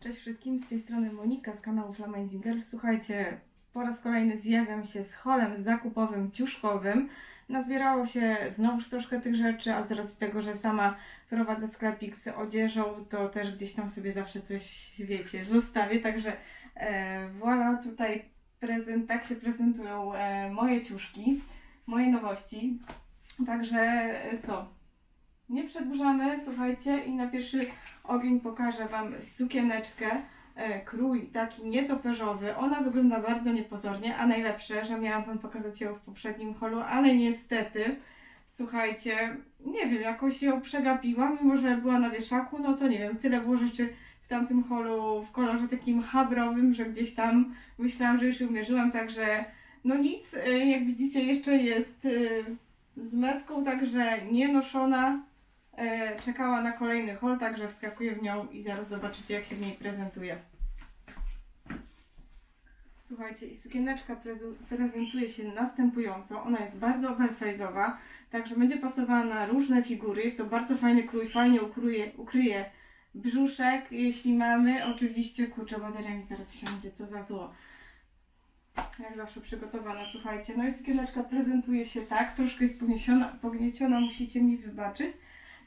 Cześć wszystkim, z tej strony Monika z kanału Flamazing Girls. Słuchajcie, po raz kolejny zjawiam się z holem zakupowym, ciuszkowym. Nazbierało się znowuż troszkę tych rzeczy, a z racji tego, że sama prowadzę sklepik z odzieżą, to też gdzieś tam sobie zawsze coś, wiecie, zostawię. Także e, voilà, tutaj prezent, tak się prezentują e, moje ciuszki, moje nowości. Także e, co? Nie przedłużamy, słuchajcie, i na pierwszy ogień pokażę Wam sukieneczkę. E, krój taki nietoperzowy. Ona wygląda bardzo niepozornie, a najlepsze, że miałam Wam pokazać ją w poprzednim holu, ale niestety, słuchajcie, nie wiem, jakoś ją przegapiłam, mimo że była na wieszaku, no to nie wiem, tyle było rzeczy w tamtym holu w kolorze takim habrowym, że gdzieś tam myślałam, że już ją mierzyłam, także no nic, e, jak widzicie jeszcze jest e, z metką, także nie noszona, E, czekała na kolejny hol, także wskakuję w nią i zaraz zobaczycie, jak się w niej prezentuje. Słuchajcie, i sukieneczka prezentuje się następująco. Ona jest bardzo oversize'owa, także będzie pasowała na różne figury. Jest to bardzo fajny krój, fajnie ukryje, ukryje brzuszek, jeśli mamy. Oczywiście, kurczę, bateria mi zaraz siądzie, co za zło. Jak zawsze przygotowana, słuchajcie. No i sukieneczka prezentuje się tak, troszkę jest pognieciona, musicie mi wybaczyć.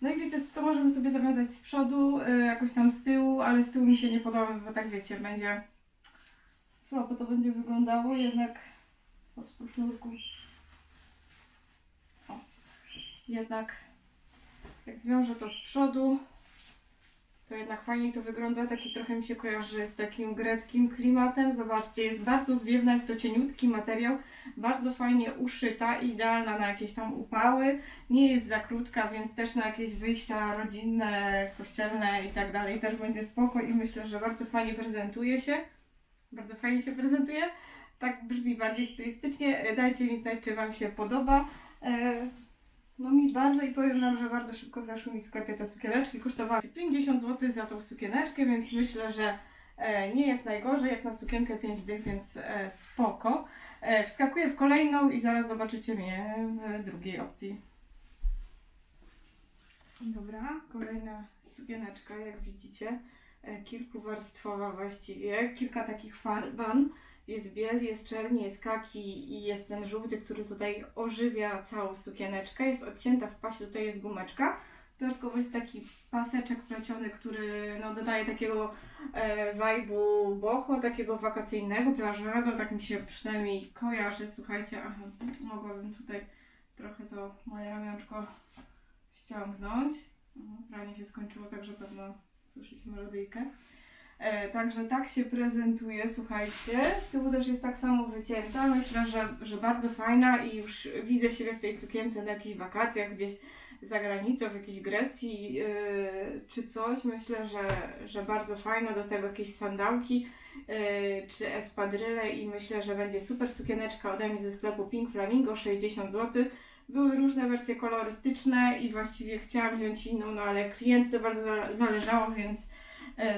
No i wiecie co, to możemy sobie zawiązać z przodu, y, jakoś tam z tyłu, ale z tyłu mi się nie podoba, bo tak wiecie, będzie słabo to będzie wyglądało, jednak chodź tu sznurku. O, jednak jak zwiążę to z przodu, to jednak fajniej to wygląda, taki trochę mi się kojarzy z takim greckim klimatem. Zobaczcie, jest bardzo zwiewna, jest to cieniutki materiał, bardzo fajnie uszyta, idealna na jakieś tam upały nie jest za krótka, więc też na jakieś wyjścia rodzinne, kościelne i tak dalej też będzie spoko i myślę, że bardzo fajnie prezentuje się. Bardzo fajnie się prezentuje. Tak brzmi bardziej stylistycznie. Dajcie mi znać, czy Wam się podoba. No mi bardzo i powiem Wam, że bardzo szybko zeszły mi w sklepie te sukieneczki. Kosztowały 50 zł za tą sukieneczkę, więc myślę, że e, nie jest najgorzej, jak na sukienkę 5 dych, więc e, spoko. E, Wskakuję w kolejną i zaraz zobaczycie mnie w drugiej opcji. Dobra, kolejna sukieneczka, jak widzicie, kilkuwarstwowa właściwie, kilka takich farban. Jest biel, jest czerni, jest kaki i jest ten żółty, który tutaj ożywia całą sukieneczkę. Jest odcięta w pasie, tutaj jest gumeczka. Dodatkowo jest taki paseczek pleciony, który no, dodaje takiego e, vibe'u boho, takiego wakacyjnego, plażowego, tak mi się przynajmniej kojarzy. Słuchajcie, aha, mogłabym tutaj trochę to moje ramionczko ściągnąć. Pranie się skończyło, także pewno słyszycie melodyjkę. E, także tak się prezentuje, słuchajcie. Z tyłu też jest tak samo wycięta. Myślę, że, że bardzo fajna i już widzę siebie w tej sukience na jakichś wakacjach gdzieś za granicą, w jakiejś Grecji yy, czy coś. Myślę, że, że bardzo fajna. Do tego jakieś sandałki yy, czy espadryle i myślę, że będzie super sukieneczka ode mnie ze sklepu Pink Flamingo 60 zł. Były różne wersje kolorystyczne i właściwie chciałam wziąć inną, no ale klientce bardzo za- zależało, więc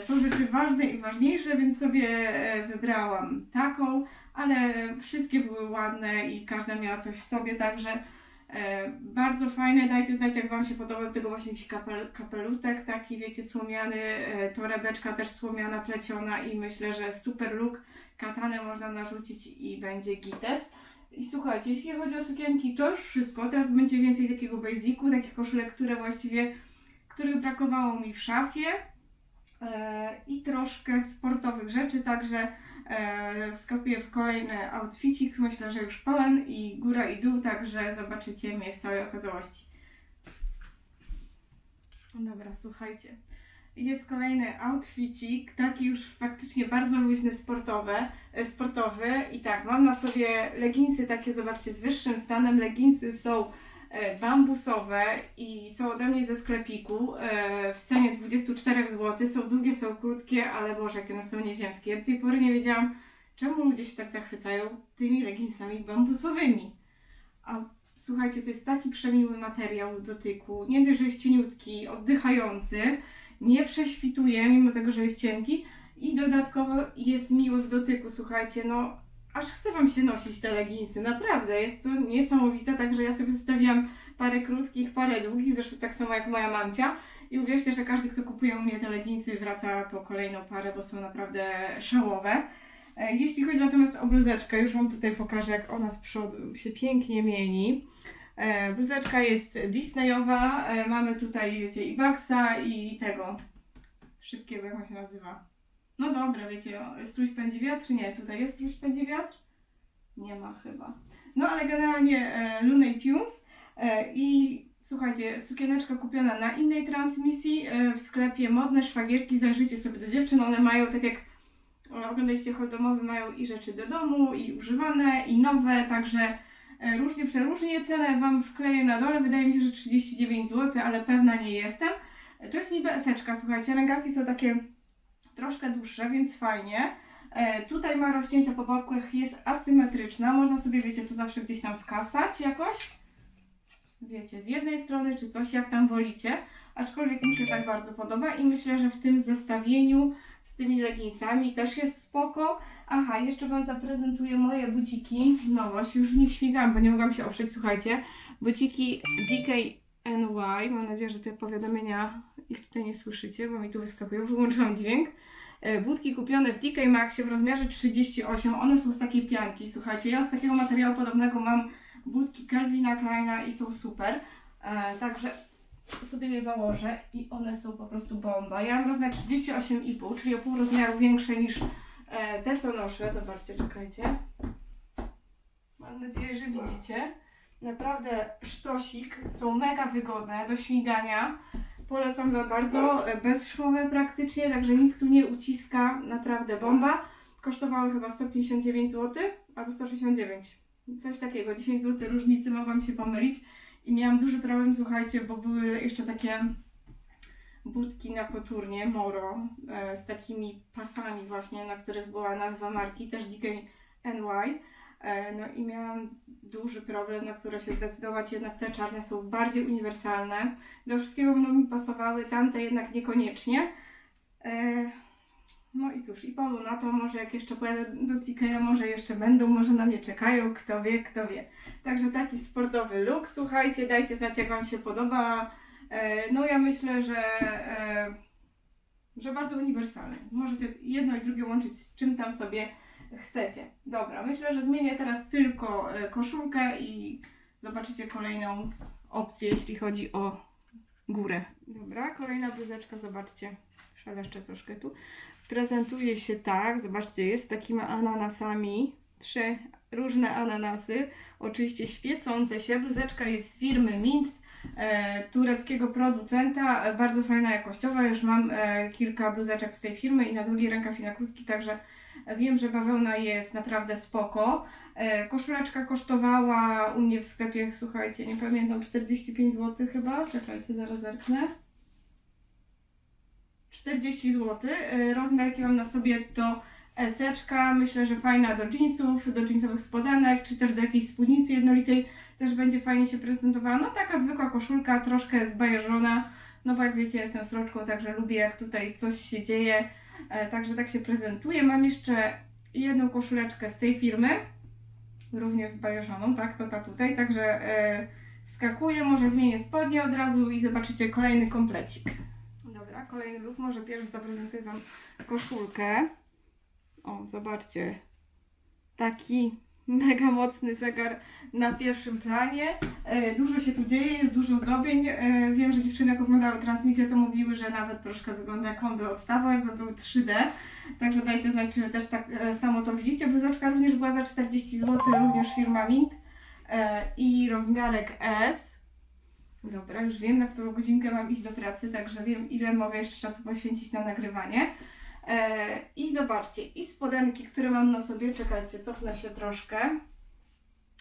są rzeczy ważne i ważniejsze, więc sobie e, wybrałam taką, ale wszystkie były ładne i każda miała coś w sobie, także e, bardzo fajne. Dajcie znać, jak Wam się podoba do tego właśnie jakiś kapel, kapelutek taki, wiecie, słomiany, e, torebeczka też słomiana, pleciona i myślę, że super look. Katanę można narzucić i będzie gites. I słuchajcie, jeśli chodzi o sukienki, to już wszystko. Teraz będzie więcej takiego basicu, takich koszulek, które właściwie, których brakowało mi w szafie. E, I troszkę sportowych rzeczy, także e, wskakuję w kolejny outficik. Myślę, że już pełen i góra i dół, także zobaczycie mnie w całej okazałości. Dobra, słuchajcie. Jest kolejny outficik, taki już faktycznie bardzo luźny, sportowe, e, sportowy. I tak, mam na sobie leginsy takie, zobaczcie, z wyższym stanem. Leginsy są bambusowe i są ode mnie ze sklepiku e, w cenie 24 zł. Są długie, są krótkie, ale Boże, jakie one są nieziemskie. Ja do tej pory nie wiedziałam, czemu ludzie się tak zachwycają tymi leginsami bambusowymi. A słuchajcie, to jest taki przemiły materiał dotyku. Nie dość, że jest cieniutki, oddychający, nie prześwituje, mimo tego, że jest cienki I dodatkowo jest miły w dotyku, słuchajcie, no aż chce Wam się nosić te leginsy, naprawdę, jest to niesamowite, także ja sobie zostawiłam parę krótkich, parę długich, zresztą tak samo jak moja mamcia i uwierzcie, że każdy, kto kupuje u mnie te leginsy wraca po kolejną parę, bo są naprawdę szałowe. E, Jeśli chodzi natomiast o bluzeczkę, już Wam tutaj pokażę, jak ona z przodu się pięknie mieni. E, Bluzeczka jest Disneyowa, e, mamy tutaj, wiecie, i Baxa i tego szybkiego, jak on się nazywa. No dobra, wiecie, o, strój pędzi wiatr? Nie, tutaj jest strój pędzi wiatr? Nie ma chyba. No ale generalnie e, Looney Tunes e, i słuchajcie, sukieneczka kupiona na innej transmisji e, w sklepie Modne Szwagierki, zajrzyjcie sobie do dziewczyn, one mają tak jak e, oglądaliście domowy, mają i rzeczy do domu, i używane, i nowe, także e, różnie przeróżnie. Cenę Wam wkleję na dole, wydaje mi się, że 39 zł, ale pewna nie jestem. E, To jest niby eseczka, słuchajcie, rękawki są takie troszkę dłuższe, więc fajnie. E, tutaj ma rozcięcia po bokach, jest asymetryczna, można sobie, wiecie, to zawsze gdzieś tam wkasać jakoś. Wiecie, z jednej strony, czy coś jak tam wolicie, aczkolwiek mi się tak bardzo podoba i myślę, że w tym zestawieniu z tymi leginsami też jest spoko. Aha, jeszcze Wam zaprezentuję moje buciki. Nowość, już w nich śmigałam, bo nie mogłam się oprzeć, słuchajcie. Buciki DKNY, mam nadzieję, że te powiadomienia ich tutaj nie słyszycie, bo mi tu wyskakują, wyłączyłam dźwięk. E, Budki kupione w DK Maxie w rozmiarze 38, one są z takiej pianki, słuchajcie, ja z takiego materiału podobnego mam budki Calvina Kleina i są super, e, także sobie je założę i one są po prostu bomba. Ja mam rozmiar 38,5, czyli o pół rozmiaru większe niż e, te, co noszę. Zobaczcie, czekajcie. Mam nadzieję, że widzicie. Naprawdę sztosik, są mega wygodne do śmigania. Polecam Wam bardzo, bezszwowe praktycznie, także nic tu nie uciska, naprawdę bomba. Kosztowały chyba 159 zł albo 169. Coś takiego, 10 zł różnicy, mogłam się pomylić. I miałam duży problem, słuchajcie, bo były jeszcze takie budki na koturnie, Moro, e, z takimi pasami właśnie, na których była nazwa marki, też DK NY. E, no i miałam duży problem, na które się zdecydować, jednak te czarne są bardziej uniwersalne. Do wszystkiego będą mi pasowały, tamte jednak niekoniecznie. E, no i cóż, i polu na to, może jak jeszcze pojadę do TK'a, może jeszcze będą, może na mnie czekają, kto wie, kto wie. Także taki sportowy look, słuchajcie, dajcie znać jak Wam się podoba. E, No ja myślę, że, że bardzo uniwersalny. Możecie jedno i drugie łączyć z czym tam sobie chcecie. Dobra, myślę, że zmienię teraz tylko e, koszulkę i zobaczycie kolejną opcję, jeśli chodzi o górę. Dobra, kolejna bluzeczka, zobaczcie. Szeleszczę troszkę tu. Prezentuje się tak, zobaczcie, jest z takimi ananasami. Trzy różne ananasy, oczywiście świecące się. Bluzeczka jest firmy Mint, e, tureckiego producenta, e, bardzo fajna jakościowa. Już mam e, kilka bluzeczek z tej firmy i na długi rękaw i na krótki, także wiem, że bawełna jest naprawdę spoko. E, koszuleczka kosztowała u mnie w sklepie, słuchajcie, nie pamiętam, 45 zł chyba. Czekajcie, zaraz zerknę. 40 zł. E, Rozmiar jaki mam na sobie to eseczka. Myślę, że fajna do jeansów, do jeansowych spodenek, czy też do jakiejś spódnicy jednolitej. Też będzie fajnie się prezentowała. No taka zwykła koszulka, troszkę zbajeżona. No bo jak wiecie, jestem sroczką, także lubię jak tutaj coś się dzieje. E, Także tak się prezentuje. Mam jeszcze jedną koszuleczkę z tej firmy. Również zbajeżoną, tak? To ta tutaj. Także e, skakuję, może zmienię spodnie od razu i zobaczycie kolejny komplecik. Dobra, kolejny look. Może pierwszy zaprezentuję Wam koszulkę. O, zobaczcie. Taki mega mocny zegar na pierwszym planie. E, dużo się tu dzieje, jest dużo zdobień. E, wiem, że dziewczyny jak oglądały transmisję, to mówiły, że nawet troszkę wygląda jak on by odstawał, jakby był 3D. Także dajcie znać, czy też tak e, samo to widzicie. Bluzeczka również była za 40 zł, również firma Mint. I rozmiarek S. Dobra, już wiem, na którą godzinkę mam iść do pracy, także wiem, ile mogę jeszcze czasu poświęcić na nagrywanie. E, I zobaczcie, i spodenki, które mam na sobie, czekajcie, cofnę się troszkę.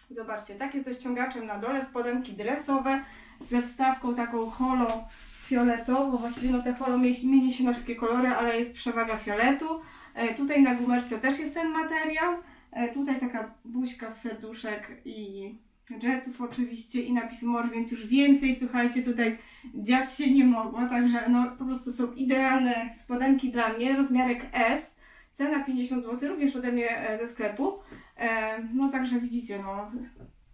Zobaczcie, takie ze ściągaczem na dole, spodenki dresowe, ze wstawką taką holo fioletową, właściwie no te holo mie- mieni się na wszystkie kolory, ale jest przewaga fioletu. E, tutaj na gumerce też jest ten materiał. E, tutaj taka buźka z serduszek i jetów oczywiście i napis more, więc już więcej, słuchajcie, tutaj dziać się nie mogło, także no po prostu są idealne spodenki dla mnie, rozmiarek S, cena 50 zł, również ode mnie e, ze sklepu, e, no także widzicie, no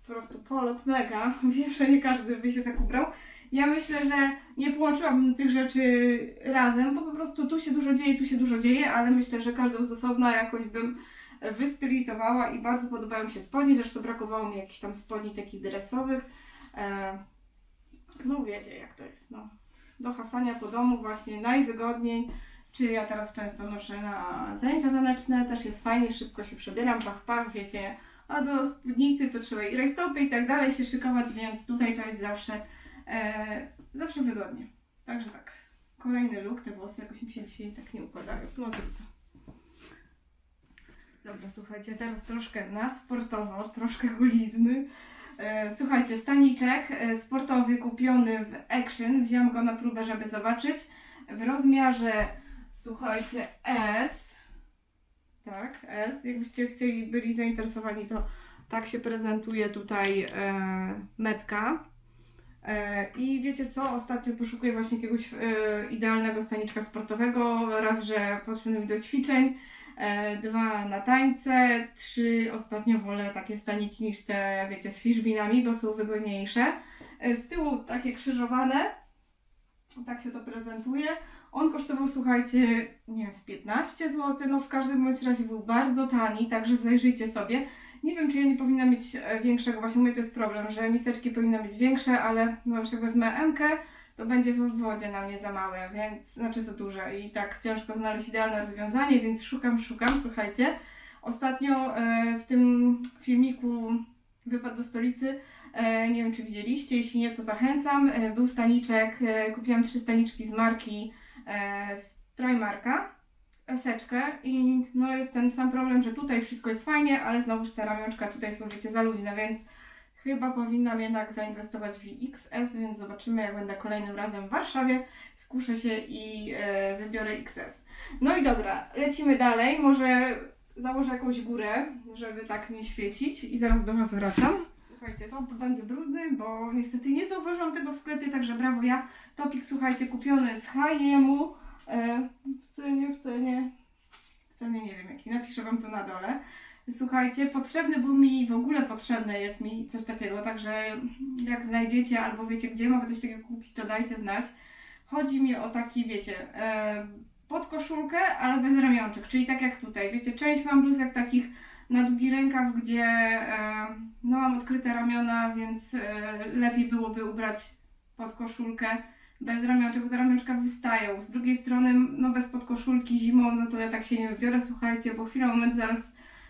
po prostu polot mega, wiem, że nie każdy by się tak ubrał. Ja myślę, że nie połączyłabym tych rzeczy razem, bo po prostu tu się dużo dzieje, tu się dużo dzieje, ale myślę, że każdą z osobna jakoś bym wystylizowała i bardzo podobają mi się spodnie, zresztą brakowało mi jakichś tam spodni takich dresowych. E, no wiecie jak to jest, no. Do hasania po domu właśnie najwygodniej, czyli ja teraz często noszę na zajęcia taneczne, też jest fajnie, szybko się przebieram, pach, pach, wiecie, a do spódnicy to trzeba i rajstopy i tak dalej się szykować, więc tutaj to jest zawsze, e, zawsze wygodnie. Także tak, kolejny look, te włosy jakoś mi się dzisiaj tak nie układają, no trudno. Dobra, słuchajcie, teraz troszkę na sportowo, troszkę golizny. E, Słuchajcie, staniczek e, sportowy kupiony w Action. Wziąłem go na próbę, żeby zobaczyć. W rozmiarze, słuchajcie, S. Tak, S. Jakbyście chcieli, byli zainteresowani, to tak się prezentuje tutaj e, metka. E, I wiecie co? Ostatnio poszukuję właśnie jakiegoś e, idealnego staniczka sportowego. Raz, że potrzebny mi do ćwiczeń. E, dwa na tańce, trzy ostatnio wolę takie staniki niż te, wiecie, z fiszbinami, bo są wygodniejsze. E, z tyłu takie krzyżowane, tak się to prezentuje. On kosztował, słuchajcie, nie wiem, z 15 zł, no w każdym bądź razie był bardzo tani, także zajrzyjcie sobie. Nie wiem, czy ja nie powinna mieć e, większego, właśnie mówię, to jest problem, że miseczki powinny być większe, ale no już jak wezmę M-kę, to będzie w wodzie na mnie za małe, więc znaczy za duże. I tak ciężko znaleźć idealne rozwiązanie, więc szukam, szukam, słuchajcie. Ostatnio e, w tym filmiku Wypad do stolicy, e, nie wiem czy widzieliście, jeśli nie to zachęcam, e, był staniczek, kupiłam trzy staniczki z marki z Primarka, eseczkę. I no jest ten sam problem, że tutaj wszystko jest fajnie, ale znowuż te ramionczka tutaj są wiecie za luźne, więc Chyba powinnam jednak zainwestować w XS, więc zobaczymy, jak będę kolejnym razem w Warszawie. Skuszę się i e, wybiorę XS. No i dobra, lecimy dalej. Może założę jakąś górę, żeby tak nie świecić i zaraz do Was wracam. Słuchajcie, to będzie brudny, bo niestety nie zauważyłam tego w sklepie, także brawo ja. Topik, słuchajcie, kupiony z H&M-u e, w cenie, w cenie, w cenie nie wiem jaki, napiszę Wam to na dole. Słuchajcie, potrzebny był mi, w ogóle potrzebne jest mi coś takiego, także jak znajdziecie albo wiecie, gdzie mogę coś takiego kupić, to dajcie znać. Chodzi mi o taki, wiecie, e, podkoszulkę, ale bez ramionczek, czyli tak jak tutaj, wiecie, część mam bluzek takich na długi rękaw, gdzie e, no mam odkryte ramiona, więc e, lepiej byłoby ubrać podkoszulkę bez ramionczek, bo te ramionczka wystają. Z drugiej strony, no bez podkoszulki zimą, no to ja tak się nie wybiorę, słuchajcie, bo chwilę, moment, zaraz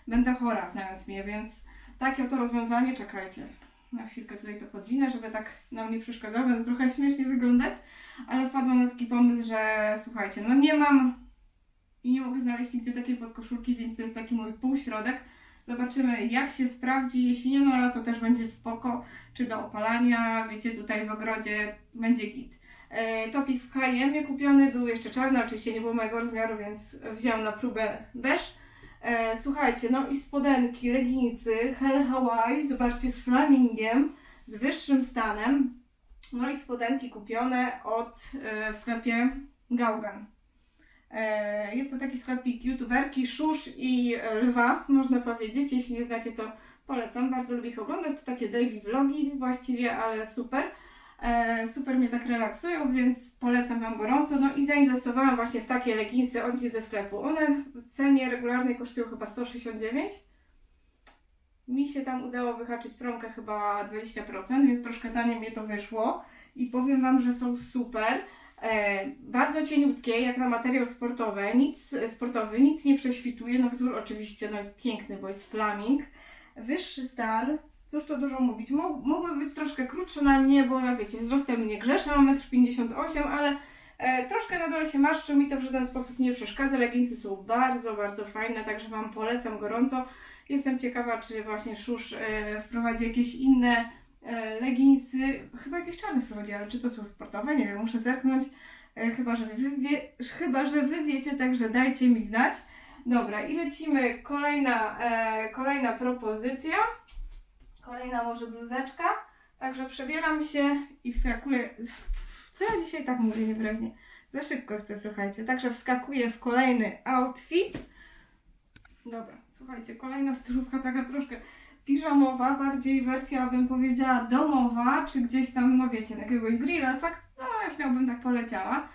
będę chora, znając mnie, więc takie oto rozwiązanie, czekajcie. Na chwilkę tutaj to podwinę, żeby tak nam nie przeszkadzało, będę trochę śmiesznie wyglądać, ale wpadłam na taki pomysł, że słuchajcie, no nie mam i nie mogę znaleźć nigdzie takiej podkoszulki, więc to jest taki mój półśrodek. Zobaczymy jak się sprawdzi, jeśli nie no, to też będzie spoko, czy do opalania, wiecie, tutaj w ogrodzie będzie git. E, topik w H&M kupiony, był jeszcze czarny, oczywiście nie było mojego rozmiaru, więc wziąłam na próbę beż. E, słuchajcie, no i spodenki, leginsy, Hell Hawaii, zobaczcie, z flamingiem, z wyższym stanem. No i spodenki kupione od, e, w sklepie Gaugan. E, jest to taki sklepik youtuberki, szusz i e, lwa, można powiedzieć. Jeśli nie znacie, to polecam. Bardzo lubię ich oglądać. To takie daily vlogi właściwie, ale super. E, super mnie tak relaksują, więc polecam Wam gorąco. No i zainwestowałam właśnie w takie leginsy od nich ze sklepu. One w cenie regularnej kosztują chyba 169. Mi się tam udało wyhaczyć promkę chyba 20%, więc troszkę taniej mnie to wyszło. I powiem Wam, że są super. E, bardzo cieniutkie, jak na materiał sportowy, nic sportowy, nic nie prześwituje. No wzór oczywiście no jest piękny, bo jest flaming. Wyższy stan, cóż to dużo mówić. Mo- mogły być troszkę krótsze na mnie, bo ja wiecie, wzrostem nie grzeszę, mam 1,58 m, ale e, troszkę na dole się marszczą, mi to w żaden sposób nie przeszkadza. Leginsy są bardzo, bardzo fajne, także Wam polecam gorąco. Jestem ciekawa, czy właśnie Szusz e, wprowadzi jakieś inne e, leginsy. Chyba jakieś czarne wprowadzi, ale czy to są sportowe? Nie wiem, muszę zerknąć. E, chyba, że wy wie, chyba, że wy wiecie, także dajcie mi znać. Dobra, i lecimy. Kolejna, e, kolejna propozycja. Kolejna może bluzeczka. Także przebieram się i wskakuję. Co ja dzisiaj tak mówię niewyraźnie? Za szybko chcę, słuchajcie. Także wskakuję w kolejny outfit. Dobra, słuchajcie, kolejna stylówka taka troszkę piżamowa, bardziej wersja bym powiedziała domowa, czy gdzieś tam, no wiecie, na jakiegoś grilla, tak, no śmiałbym tak poleciała.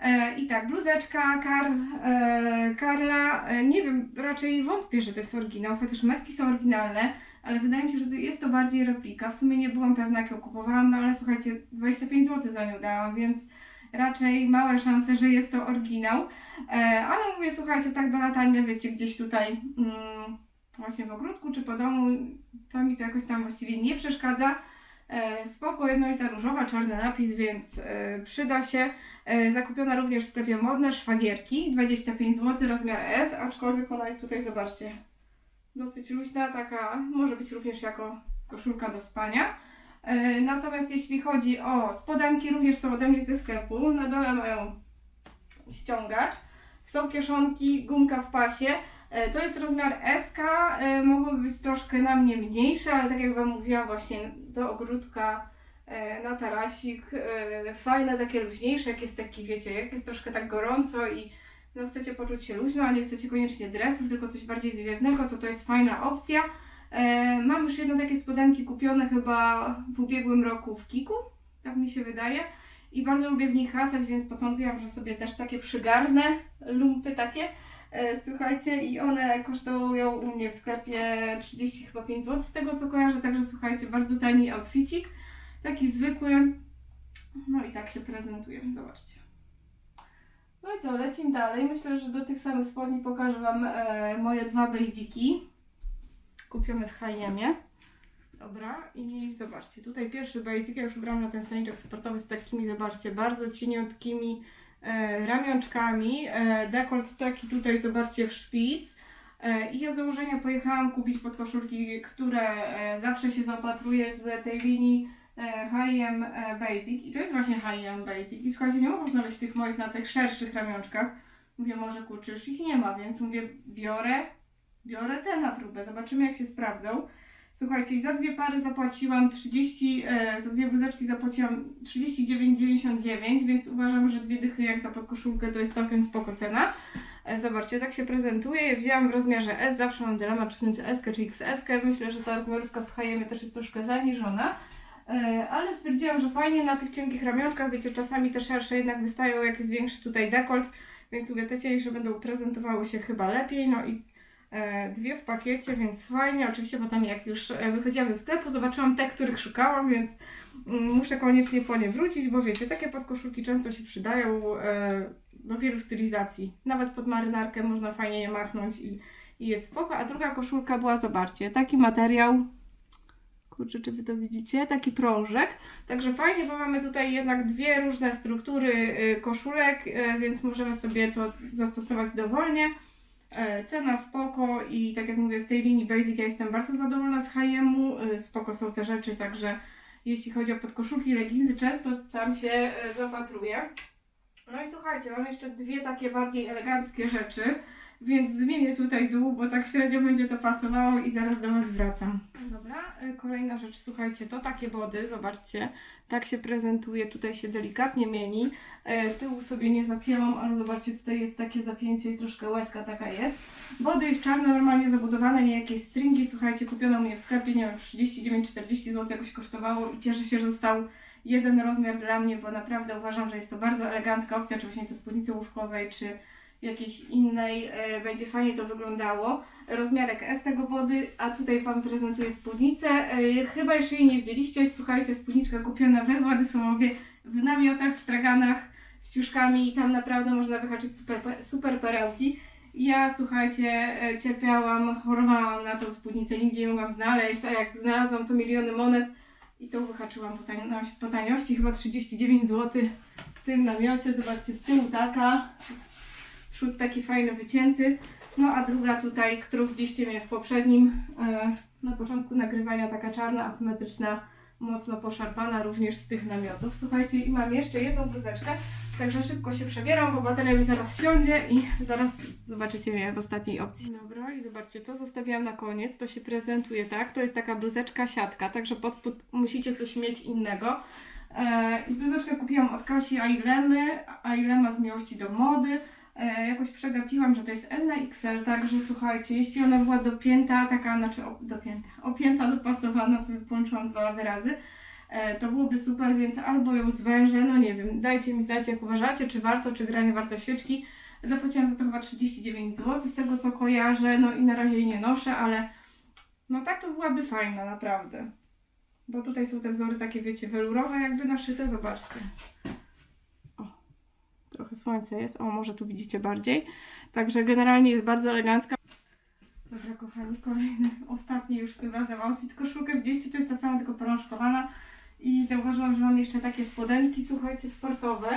E, I tak, bluzeczka Kar, e, Karla, e, nie wiem, raczej wątpię, że to jest oryginał, chociaż metki są oryginalne, ale wydaje mi się, że jest to bardziej replika. W sumie nie byłam pewna, jak ją kupowałam, no ale słuchajcie, 25 zł za nią dałam, więc raczej małe szanse, że jest to oryginał. E, ale mówię, słuchajcie, tak do latania, wiecie, gdzieś tutaj mm, właśnie w ogródku czy po domu, to mi to jakoś tam właściwie nie przeszkadza. E, spoko, jednolita różowa, czarny napis, więc e, przyda się. Zakupiona również w sklepie modne szwagierki, 25 zł, rozmiar S, aczkolwiek ona jest tutaj, zobaczcie, dosyć luźna, taka, może być również jako koszulka do spania. E, Natomiast jeśli chodzi o spodenki, również są ode mnie ze sklepu. Na dole mają ściągacz, są kieszonki, gumka w pasie. E, To jest rozmiar SK, e, mogłyby być troszkę na mnie mniejsze, ale tak jak Wam mówiłam właśnie do ogródka na tarasik, fajne, takie luźniejsze, jak jest taki, wiecie, jak jest troszkę tak gorąco i no, chcecie poczuć się luźno, a nie chcecie koniecznie dresów, tylko coś bardziej zwiewnego, to to jest fajna opcja. E, mam już jedno takie spodenki kupione chyba w ubiegłym roku w Kiku, tak mi się wydaje. I bardzo lubię w nich hasać, więc postanowiłam, że sobie też takie przygarnę, lumpy takie. E, słuchajcie, i one kosztują u mnie w sklepie 30 chyba 5 zł z tego co kojarzę, także słuchajcie, bardzo tani outficik, taki zwykły. No i tak się prezentuje, zobaczcie. No i co, lecimy dalej. Myślę, że do tych samych spodni pokażę Wam e, moje dwa basiki kupione w H&M-ie. Dobra, i zobaczcie, tutaj pierwszy basic, ja już ubrałam na ten staniczek sportowy z takimi, zobaczcie, bardzo cieniutkimi e, ramionczkami, e, dekolt taki tutaj, zobaczcie, w szpic. E, I ja z założenia pojechałam kupić podkoszulki, które e, zawsze się zaopatruję z tej linii H&M Basic. I to jest właśnie H&M Basic. I słuchajcie, nie mogę znaleźć tych moich na tych szerszych ramionczkach. Mówię, może kurczę, już ich nie ma, więc mówię, biorę, biorę te na próbę, zobaczymy jak się sprawdzą. Słuchajcie, za dwie pary zapłaciłam 30, e, za dwie bluzeczki zapłaciłam 39,99, więc uważam, że dwie dychy jak za podkoszulkę to jest całkiem spoko cena. E, zobaczcie, tak się prezentuje. Je wzięłam w rozmiarze S, zawsze mam dylemat czy wziąć S czy XS. Myślę, że ta rozmiarówka w H&M też jest troszkę zaniżona. E, ale stwierdziłam, że fajnie na tych cienkich ramionczkach, wiecie, czasami te szersze jednak wystają, jak jest większy tutaj dekolt, więc mówię, te cieńsze będą prezentowały się chyba lepiej, no i e, dwie w pakiecie, więc fajnie. Oczywiście potem jak już e, wychodziłam ze sklepu, zobaczyłam te, których szukałam, więc mm, muszę koniecznie po nie wrócić, bo wiecie, takie podkoszulki często się przydają do wielu stylizacji. Nawet pod marynarkę można fajnie je machnąć i, i jest spoko. A druga koszulka była, zobaczcie, taki materiał, kurczę, czy wy to widzicie, taki prążek. Także fajnie, bo mamy tutaj jednak dwie różne struktury y, koszulek, y, więc możemy sobie to zastosować dowolnie. E, Cena spoko i tak jak mówię, z tej linii Basic ja jestem bardzo zadowolona z H&M-u. Y, Spoko są te rzeczy, także jeśli chodzi o podkoszulki, leginsy, często tam się e, zapatruję. No i słuchajcie, mam jeszcze dwie takie bardziej eleganckie rzeczy, więc zmienię tutaj dół, bo tak średnio będzie to pasowało i zaraz do Was wracam. Dobra, y, kolejna rzecz, słuchajcie, to takie body, zobaczcie, tak się prezentuje, tutaj się delikatnie mieni. E, Tyłu sobie nie zapięłam, ale zobaczcie, tutaj jest takie zapięcie i troszkę łezka taka jest. Body jest czarne, normalnie zabudowane, nie jakieś stringi, słuchajcie, kupiono mnie w sklepie, nie wiem, 39-40 zł jakoś kosztowało i cieszę się, że został jeden rozmiar dla mnie, bo naprawdę uważam, że jest to bardzo elegancka opcja, czy właśnie to spódnicy łówkowej, czy jakiejś innej, e, będzie fajnie to wyglądało. Rozmiarek S tego body, a tutaj Wam prezentuję spódnicę. E, chyba jeszcze jej nie widzieliście, słuchajcie, spódniczka kupiona we Władysławowie w namiotach, w straganach z ciuszkami i tam naprawdę można wyhaczyć super, super perełki. Ja, słuchajcie, e, cierpiałam, chorowałam na tą spódnicę, nigdzie nie mogłam znaleźć, a jak znalazłam to miliony monet i tą wyhaczyłam po, taniości, po taniości, chyba 39 zł w tym namiocie. Zobaczcie, z tyłu taka, przód taki fajny, wycięty. No a druga tutaj, którą widzieliście mnie w poprzednim, e, na początku nagrywania, taka czarna, asymetryczna mocno poszarpana również z tych namiotów. Słuchajcie, i mam jeszcze jedną bluzeczkę, także szybko się przebieram, bo bateria mi zaraz siądzie i zaraz zobaczycie mnie w ostatniej opcji. Dobra, i zobaczcie, to zostawiłam na koniec, to się prezentuje tak, to jest taka bluzeczka siatka, także pod spód musicie coś mieć innego. E, I bluzeczkę kupiłam od Kasi Ailemy, Ailema z miłości do mody. E, jakoś przegapiłam, że to jest L na XL, także słuchajcie, jeśli ona była dopięta, taka, znaczy o, dopięta, opięta, dopasowana, sobie połączyłam dwa wyrazy, e, to byłoby super, więc albo ją zwężę, no nie wiem, dajcie mi znać jak uważacie, czy warto, czy granie warte świeczki. Zapłaciłam za to chyba 39 zł, z tego co kojarzę, no i na razie jej nie noszę, ale no tak to byłaby fajna, naprawdę. Bo tutaj są te wzory takie, wiecie, welurowe jakby naszyte, zobaczcie. Trochę słońce jest, o może tu widzicie bardziej. Także generalnie jest bardzo elegancka. Dobra kochani, kolejny, ostatni już tym razem outfit. Koszulkę widzieliście, to jest ta sama, tylko prążkowana. I zauważyłam, że mam jeszcze takie spodenki, słuchajcie, sportowe.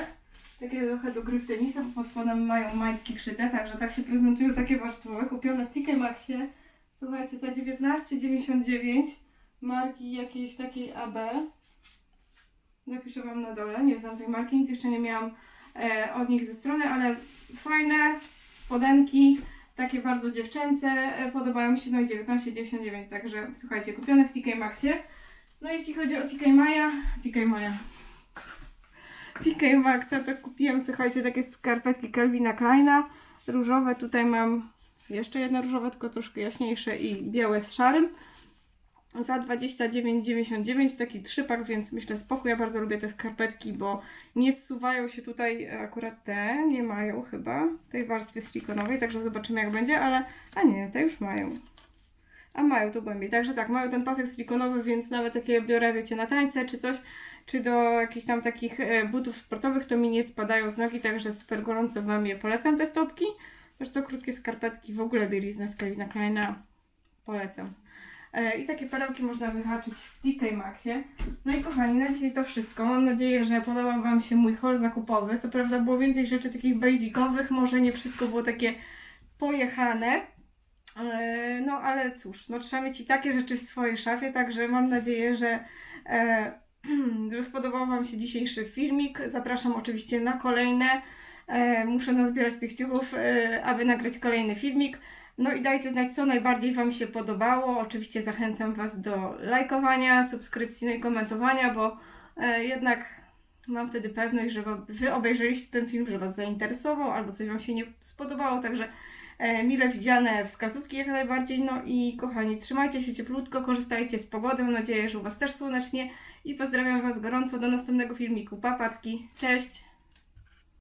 Takie trochę do gry w tenisa, bo pod spodem mają majtki szyte, także tak się prezentują takie warstwowe, kupione w TK Maxie. Słuchajcie, za 19,99 marki jakiejś takiej AB. Napiszę Wam na dole, nie znam tej marki, nic jeszcze nie miałam od nich ze strony, ale fajne spodenki, takie bardzo dziewczęce, e, podobają mi się, no i 19,99, także słuchajcie, kupione w TK Maxie. No jeśli chodzi o TK Maja, TK Maja, TK Maxa, to kupiłam, słuchajcie, takie skarpetki Calvina Kleina, różowe, tutaj mam jeszcze jedno różowe, tylko troszkę jaśniejsze i białe z szarym za 29,99 taki trzypak, więc myślę spokój. Ja bardzo lubię te skarpetki, bo nie zsuwają się tutaj e, akurat te, nie mają chyba tej warstwy silikonowej, także zobaczymy jak będzie, ale a nie, te już mają. A mają tu głębiej, także tak, mają ten pasek silikonowy, więc nawet jak je biorę, wiecie, na tańce czy coś, czy do jakichś tam takich e, butów sportowych, to mi nie spadają z nogi, także super gorąco Wam je polecam, te stopki. Zresztą krótkie skarpetki, w ogóle bieliznę z Calvina Kleina polecam. E, I takie perełki można wyhaczyć w TK Maxie. No i kochani, na dzisiaj to wszystko. Mam nadzieję, że podobał Wam się mój haul zakupowy. Co prawda było więcej rzeczy takich basicowych, może nie wszystko było takie pojechane. E, No ale cóż, no trzeba mieć i takie rzeczy w swojej szafie, także mam nadzieję, że, e, że spodobał Wam się dzisiejszy filmik. Zapraszam oczywiście na kolejne. E, muszę nazbierać tych ciuchów, aby nagrać kolejny filmik. No i dajcie znać, co najbardziej Wam się podobało. Oczywiście zachęcam Was do lajkowania, subskrypcji no i komentowania, bo e, jednak mam wtedy pewność, że Wy obejrzeliście ten film, że Was zainteresował albo coś Wam się nie spodobało, także e, mile widziane wskazówki jak najbardziej. No i kochani, trzymajcie się cieplutko, korzystajcie z pogody. Mam nadzieję, że u Was też słonecznie i pozdrawiam Was gorąco do następnego filmiku. Papatki, cześć!